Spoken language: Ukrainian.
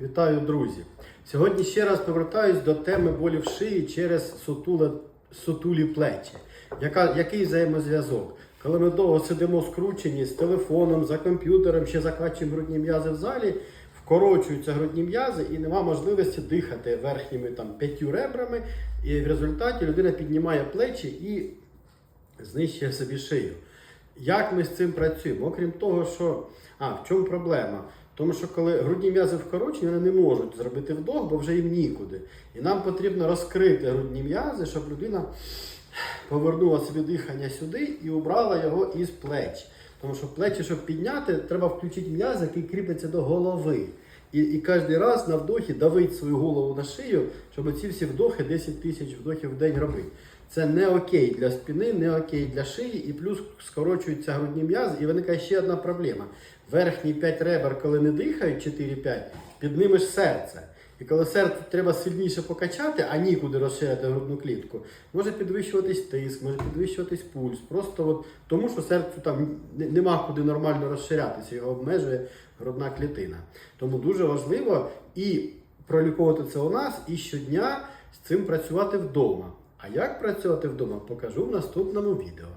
Вітаю, друзі! Сьогодні ще раз повертаюсь до теми болі в шиї через сутуле, сутулі плечі. Яка, який взаємозв'язок? Коли ми довго сидимо скручені з телефоном, за комп'ютером, ще закачуємо грудні м'язи в залі, вкорочуються грудні м'язи і нема можливості дихати верхніми там, п'ятью ребрами, і в результаті людина піднімає плечі і знищує собі шию. Як ми з цим працюємо? Окрім того, що а в чому проблема? Тому що коли грудні м'язи вкорочені, вони не можуть зробити вдох, бо вже їм нікуди. І нам потрібно розкрити грудні м'язи, щоб людина повернула собі дихання сюди і убрала його із плеч. Тому що плечі, щоб підняти, треба включити м'яз, який кріпиться до голови. І, і кожен раз на вдохі давить свою голову на шию, щоб ці всі вдохи 10 тисяч вдохів в день робити. Це не окей для спини, не окей для шиї, і плюс скорочуються грудні м'язи, і виникає ще одна проблема. Верхні 5 ребер, коли не дихають 4-5, під ними ж серце. І коли серце треба сильніше покачати, а нікуди розширити грудну клітку, може підвищуватись тиск, може підвищуватись пульс. Просто от тому, що серцю там нема куди нормально розширятися, його обмежує грудна клітина. Тому дуже важливо і проліковувати це у нас, і щодня з цим працювати вдома. А як працювати вдома, покажу в наступному відео.